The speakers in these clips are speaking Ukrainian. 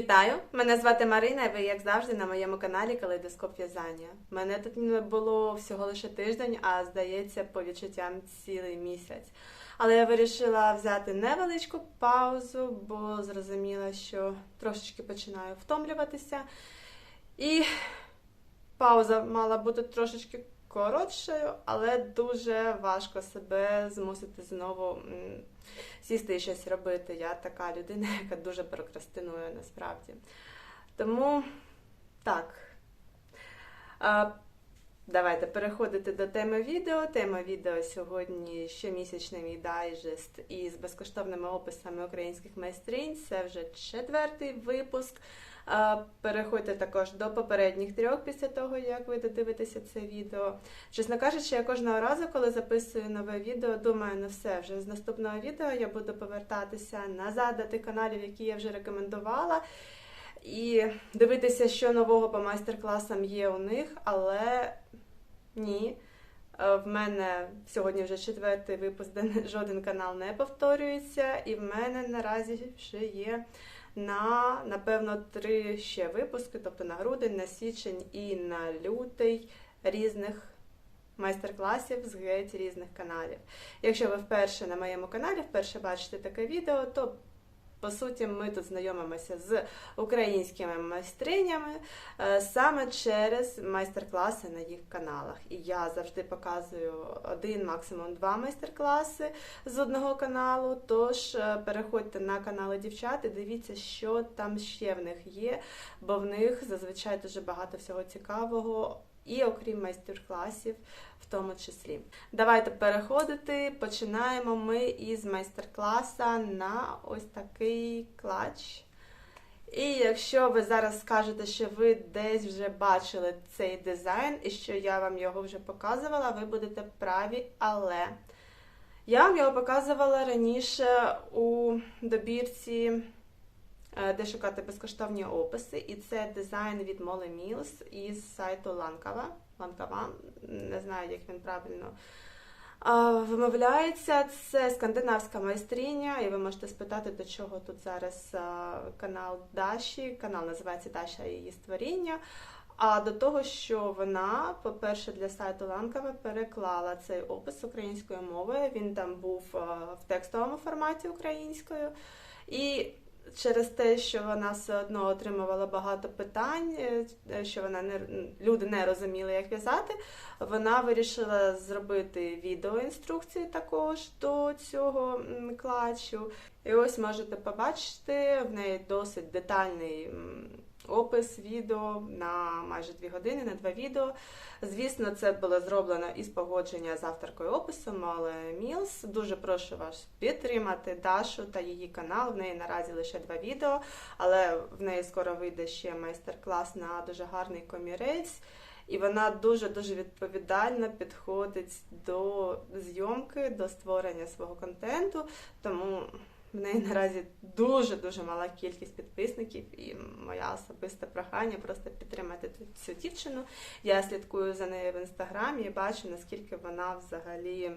Вітаю! Мене звати Марина, і ви, як завжди, на моєму каналі Калейдоскоп В'язання. Мене тут не було всього лише тиждень, а здається, по відчуттям цілий місяць. Але я вирішила взяти невеличку паузу, бо зрозуміла, що трошечки починаю втомлюватися. І пауза мала бути трошечки коротшою, але дуже важко себе змусити знову сісти і щось робити. Я така людина, яка дуже прокрастинує насправді. Тому так. Давайте переходити до теми відео. Тема відео сьогодні щомісячний мій дайджест із безкоштовними описами українських майстринь. Це вже четвертий випуск. Переходьте також до попередніх трьох після того, як ви додивитеся це відео. Чесно кажучи, я кожного разу, коли записую нове відео, думаю, ну все, вже з наступного відео я буду повертатися назад до тих каналів, які я вже рекомендувала. І дивитися, що нового по майстер-класам є у них, але ні. Е, В мене сьогодні вже четвертий випуск, де жоден канал не повторюється, і в мене наразі вже є на напевно три ще випуски, тобто на грудень, на січень і на лютий різних майстер-класів з геть різних каналів. Якщо ви вперше на моєму каналі, вперше бачите таке відео, то по суті, ми тут знайомимося з українськими майстринями е, саме через майстер-класи на їх каналах. І я завжди показую один, максимум два майстер-класи з одного каналу. Тож е, переходьте на канали дівчат і дивіться, що там ще в них є, бо в них зазвичай дуже багато всього цікавого. І окрім майстер-класів, в тому числі. Давайте переходити. Починаємо ми із майстер-класа на ось такий клач. І якщо ви зараз скажете, що ви десь вже бачили цей дизайн і що я вам його вже показувала, ви будете праві, але я вам його показувала раніше у добірці де шукати безкоштовні описи, і це дизайн від Molly Mills із сайту Ланкава. Ланкава, не знаю, як він правильно вимовляється. Це скандинавська майстриня, і ви можете спитати, до чого тут зараз канал Даші. Канал називається Даша і її створіння. А до того, що вона, по-перше, для сайту Ланкава переклала цей опис українською мовою. Він там був в текстовому форматі українською. І через те, що вона все одно отримувала багато питань, е, що вона не люди не розуміли, як в'язати. Вона вирішила зробити відеоінструкції також до цього клачу. І ось можете побачити в неї досить детальний опис відео на майже дві години, на два відео. Звісно, це було зроблено із погодження з авторкою опису Моле Мілс. Дуже прошу вас підтримати Дашу та її канал. В неї наразі лише два відео, але в неї скоро вийде ще майстер-клас на дуже гарний комірець. І вона дуже-дуже відповідально підходить до зйомки, до створення свого контенту. Тому в неї наразі дуже-дуже мала кількість підписників, і моя особисте прохання просто підтримати цю дівчину. Я слідкую за нею в інстаграмі і бачу, наскільки вона взагалі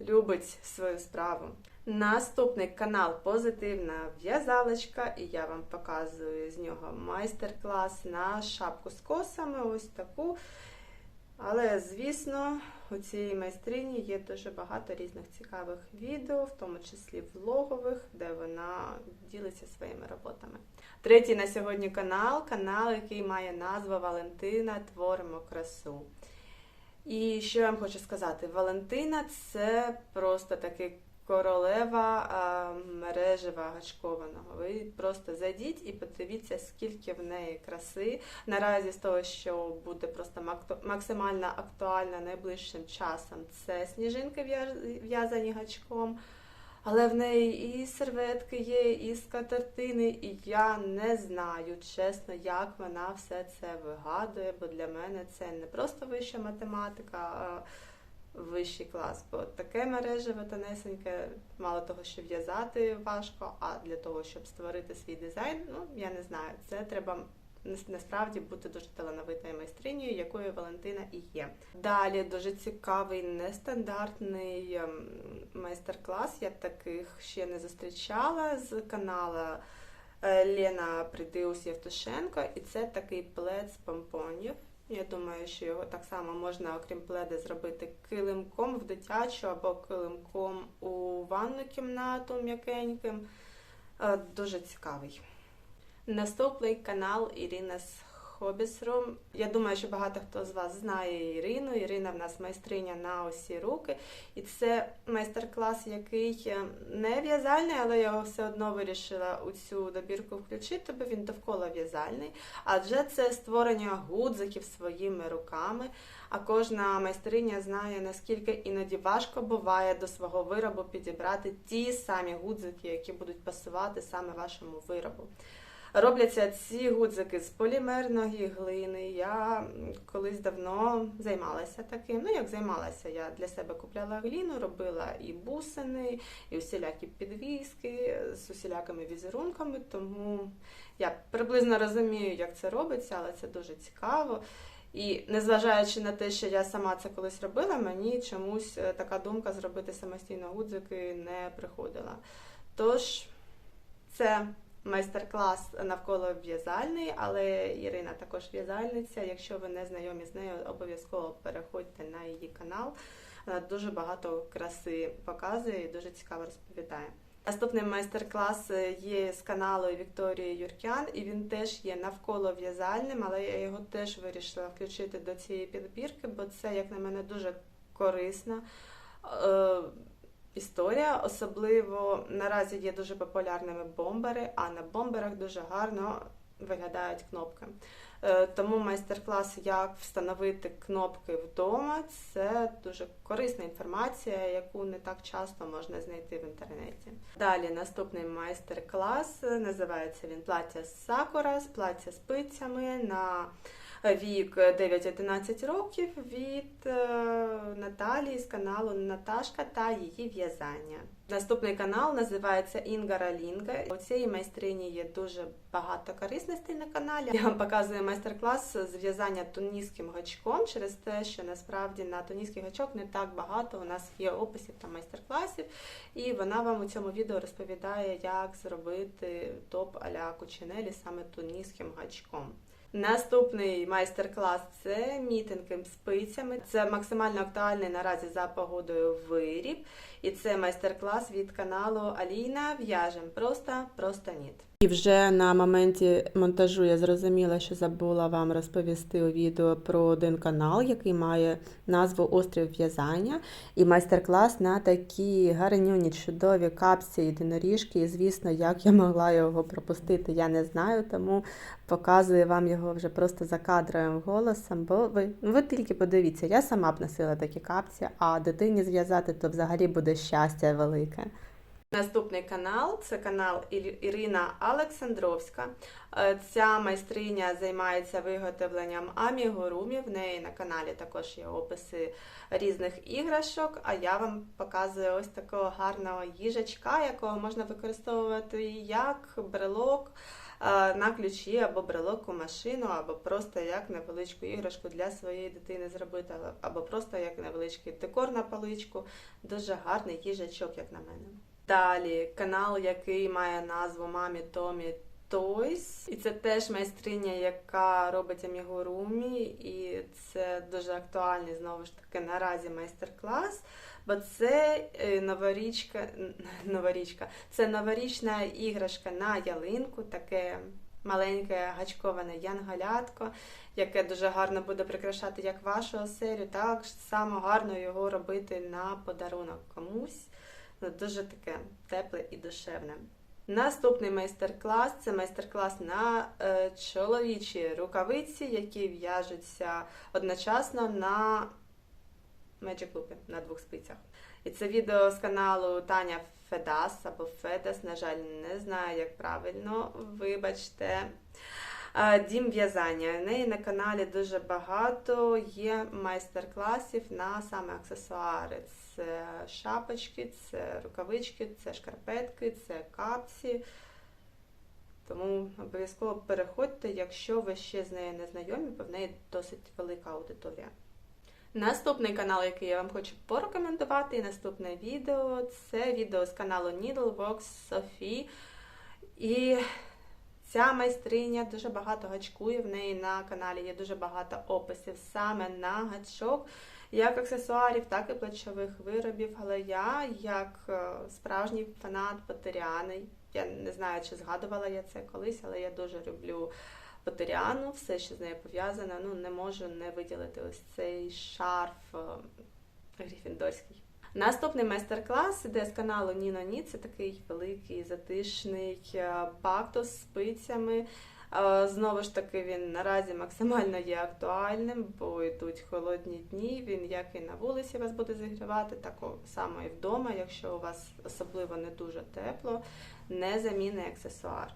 любить свою справу. Наступний канал Позитивна в'язалочка, і я вам показую з нього майстер-клас на шапку з косами, ось таку. Але, звісно, у цієї майстрині є дуже багато різних цікавих відео, в тому числі влогових, де вона ділиться своїми роботами. Третій на сьогодні канал канал, який має назву Валентина Творимо красу. І що я вам хочу сказати? Валентина це просто такий королева а, мережева гачкованого. Ви просто зайдіть і подивіться, скільки в неї краси. Наразі з того, що буде просто максимально актуально найближчим часом, це сніжинки в'язані гачком. Але в неї і серветки є, і скатертини, і я не знаю, чесно, як вона все це вигадує, бо для мене це не просто вища математика, а вищий клас. Бо таке мережеве тонесеньке, мало того, що в'язати важко, а для того, щоб створити свій дизайн, ну я не знаю, це треба. Насправді бути дуже талановитою майстринею, якою Валентина і є. Далі дуже цікавий нестандартний ем, майстер-клас. Я таких ще не зустрічала з канала е, Лена Придиус Євтушенко, і це такий плед з помпонів. Я думаю, що його так само можна, окрім пледи, зробити килимком в дитячу або килимком у ванну кімнату м'якеньким. Е, Дуже цікавий. Наступний канал Ірина з Хобісрум. Я думаю, що багато хто з вас знає Ірину. Ірина в нас майстриня на усі руки. І це майстер-клас, який е, не в'язальний, але я його все одно вирішила у цю добірку включити, бо він довкола в'язальний. Адже це створення гудзиків своїми руками. А кожна майстриня знає, наскільки іноді важко буває до свого виробу підібрати ті самі гудзики, які будуть пасувати саме вашому виробу. Робляться ці гудзики з полімерної глини. Я колись давно займалася таким. Ну, як займалася, я для себе купляла гліну, робила і бусини, і усілякі підвіски з усілякими візерунками, тому я приблизно розумію, як це робиться, але це дуже цікаво. І незважаючи на те, що я сама це колись робила, мені чомусь е, така думка зробити самостійно гудзики не приходила. Тож, це майстер-клас навколо в'язальний, але Ірина також в'язальниця. Якщо ви не знайомі з нею, обов'язково переходьте на її канал. Вона дуже багато краси показує і дуже цікаво розповідає. Наступний майстер-клас є з каналу Вікторії Юркян, і він теж є навколо в'язальним, але я його теж вирішила включити до цієї підбірки, бо це, як на мене, дуже корисна е, історія. Особливо наразі є дуже популярними бомбери, а на бомберах дуже гарно виглядають кнопки. Е, Тому майстер-клас, як встановити кнопки вдома, це дуже корисна інформація, яку не так часто можна знайти в інтернеті. Далі наступний майстер-клас називається він плаття з сакура, з плаття з пицями на вік 9-11 років від е, Наталії з каналу Наташка та її в'язання. Наступний канал називається Інгара Лінга. У цієї майстрині є дуже багато корисностей на каналі. Я вам показую майстер-клас з в'язання туніським гачком через те, що насправді на тунійський гачок не так багато. У нас є описів та майстер-класів, і вона вам у цьому відео розповідає, як зробити топ аля кучинелі саме туніським гачком. Наступний майстер-клас це мітинги з спицями. Це максимально актуальний наразі за погодою виріб. І це майстер-клас від каналу Аліна В'яжем. Просто просто ніт. І вже на моменті монтажу я зрозуміла, що забула вам розповісти у відео про один канал, який має назву Острів в'язання, і майстер-клас на такі гарнюні, чудові капці єдиноріжки. І звісно, як я могла його пропустити, я не знаю, тому показую вам його вже просто за кадровим голосом. Бо ви, ви тільки подивіться, я сама б носила такі капці, а дитині зв'язати то взагалі буде щастя велике. Наступний канал це канал Ірина Олександровська. Е, Ця майстриня займається виготовленням амігурумів. В неї на каналі також є описи різних іграшок. А я вам показую ось такого гарного їжачка, якого можна використовувати як брелок е, на ключі або брелок у машину, або просто як невеличку іграшку для своєї дитини зробити, або просто як невеличкий декор на паличку. Дуже гарний їжачок, як на мене. Далі канал, який має назву Мамі Томі Тойс. І це теж майстриня, яка робить амігурумі, і це дуже актуальний знову ж таки наразі майстер-клас. Бо це е, новорічка, новорічка, це новорічна іграшка на ялинку, таке маленьке гачковане янголятко, яке дуже гарно буде прикрашати як вашу оселю, так само гарно його робити на подарунок комусь. Дуже таке тепле і душевне. Наступний майстер-клас це майстер-клас на е, чоловічі рукавиці, які в'яжуться одночасно на Magic Loop, на двох спицях. І це відео з каналу Таня Федас або Федас, на жаль, не знаю, як правильно, вибачте. Дім в'язання. В неї на каналі дуже багато є майстер-класів на саме аксесуари. Це шапочки, це рукавички, це шкарпетки, це капці. Тому обов'язково переходьте, якщо ви ще з нею не знайомі, бо в неї досить велика аудиторія. Наступний канал, який я вам хочу порекомендувати, і наступне відео це відео з каналу Needleworks Sophie. І Ця майстриня дуже багато гачкує. В неї на каналі є дуже багато описів саме на гачок, як аксесуарів, так і плечових виробів. Але я, як е, справжній фанат Потеряни, я не знаю, чи згадувала я це колись, але я дуже люблю Потеряну, все, що з нею пов'язане. Ну не можу не виділити ось цей шарф е, гріфіндорський. Наступний майстер-клас іде з каналу Ніно Ні. Це такий великий затишний е, з спицями. Е, Знову ж таки, він наразі максимально є актуальним, бо йдуть холодні дні. Він як і на вулиці вас буде зігрівати, так само і вдома, якщо у вас особливо не дуже тепло, незамінний аксесуар.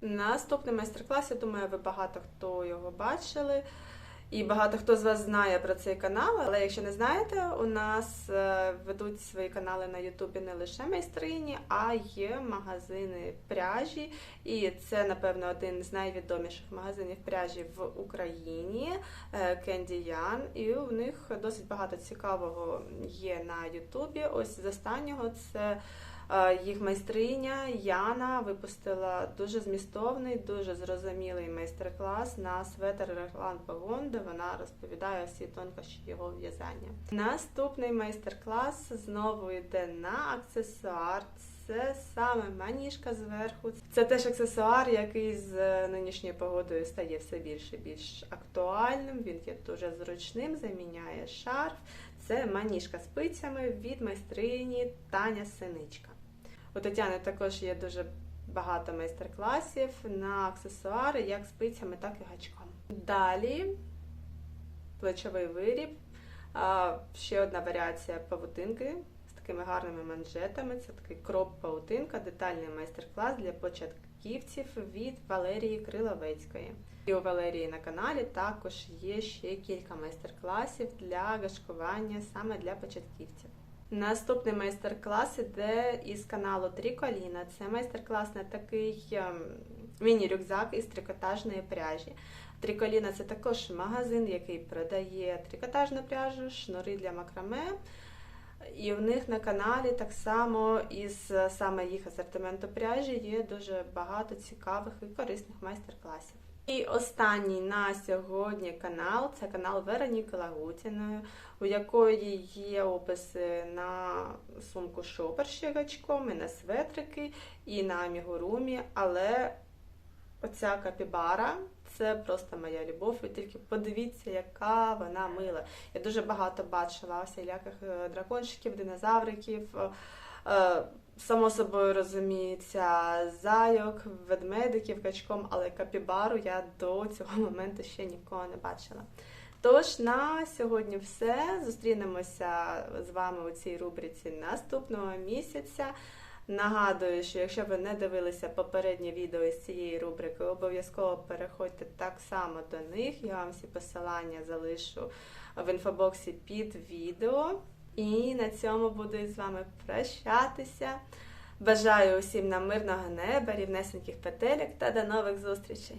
Наступний майстер-клас, я думаю, ви багато хто його бачили. І багато хто з вас знає про цей канал, але якщо не знаєте, у нас е, ведуть свої канали на Ютубі не лише майстрині, а є магазини пряжі. І це, напевно, один з найвідоміших магазинів пряжі в Україні Candy Yarn. І у них досить багато цікавого є на Ютубі. Ось з останнього це. Е, Їх майстриня Яна випустила дуже змістовний, дуже зрозумілий майстер-клас на светер Реглан Пагон, де вона розповідає всі тонкощі його в'язання. Наступний майстер-клас знову йде на аксесуар. Це саме маніжка зверху. Це теж аксесуар, який з нинішньою погодою стає все більше і більш актуальним. Він є дуже зручним, заміняє шарф. Це маніжка з пицями від майстрині Таня Синичка. У Тетяни також є дуже багато майстер-класів на аксесуари, як з пицями, так і гачком. Далі плечовий виріб. Ще одна варіація павутинки з такими гарними манжетами. Це такий кроп-павутинка, детальний майстер-клас для початківців від Валерії Криловецької. І у Валерії на каналі також є ще кілька майстер-класів для гашкування саме для початківців. Наступний майстер-клас іде із каналу Тріколіна. Це майстер-клас на такий ем, міні-рюкзак із трикотажної пряжі. Триколіна це також магазин, який продає трикотажну пряжу, шнури для макраме. І в них на каналі так само із саме їх асортименту пряжі є дуже багато цікавих і корисних майстер-класів. І останній на сьогодні канал це канал Вероніки Лагутіної, у якої є описи на сумку шопер з гачком, і на светрики, і на амігурумі. Але оця капібара це просто моя любов. Ви тільки подивіться, яка вона мила. Я дуже багато бачила всіляких е, дракончиків, динозавриків. Само собою розуміється, зайок, ведмедиків, качком, але капібару я до цього моменту ще нікого не бачила. Тож на сьогодні все. Зустрінемося з вами у цій рубриці наступного місяця. Нагадую, що якщо ви не дивилися попереднє відео з цієї рубрики, обов'язково переходьте так само до них. Я вам всі посилання залишу в інфобоксі під відео. І на цьому буду з вами прощатися. Бажаю усім нам мирного неба, рівнесеньких петелек та до нових зустрічей!